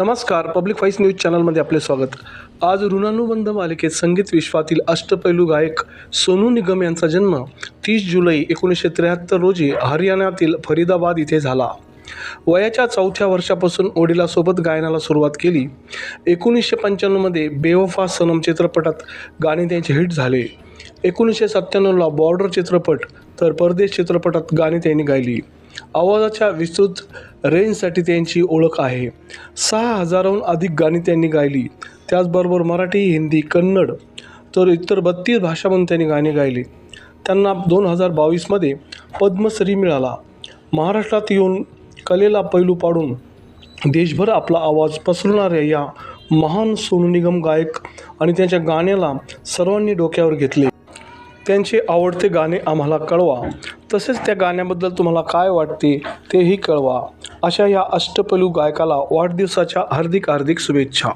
नमस्कार public voice news चॅनलमध्ये आपले स्वागत. आज ऋणानुबंध मालिकेत संगीत विश्वातील अष्टपैलू गायक सोनू निगम यांचा जन्म तीस जुलै एकोणीसशे त्र्याहत्तर रोजी हरियाणातील फरीदाबाद इथे झाला. वयाच्या चौथ्या वर्षापासून ओडिलासोबत गायनाला सुरुवात केली. एकोणीसशे पंच्याण्णवमध्ये बेवफा सनम चित्रपटात गाणे त्यांचे हिट झाले. एकोणीसशे सत्त्याण्णवला बॉर्डर चित्रपट तर परदेश चित्रपटात गाणी त्यांनी गायली. आवाजाच्या विस्तृत रेंजसाठी त्यांची ओळख आहे. सहा हजाराहून अधिक गाणी त्यांनी गायली. त्याचबरोबर मराठी हिंदी कन्नड तर इतर बत्तीस भाषांमधून त्यांनी गाणी गायली. त्यांना दोन हजार बावीसमध्ये पद्मश्री मिळाला. महाराष्ट्रात येऊन कलेला पैलू पाडून देशभर आपला आवाज पसरवणाऱ्या या महान सोनू निगम गायक आणि त्यांच्या गाण्याला सर्वांनी डोक्यावर घेतले. त्यांचे आवडते गाणे आम्हाला कळवा. तसेच त्या गाण्याबद्दल तुम्हाला काय वाटते तेही कळवा. अशा या अष्टपैलू गायकाला वाढदिवसाच्या हार्दिक हार्दिक शुभेच्छा.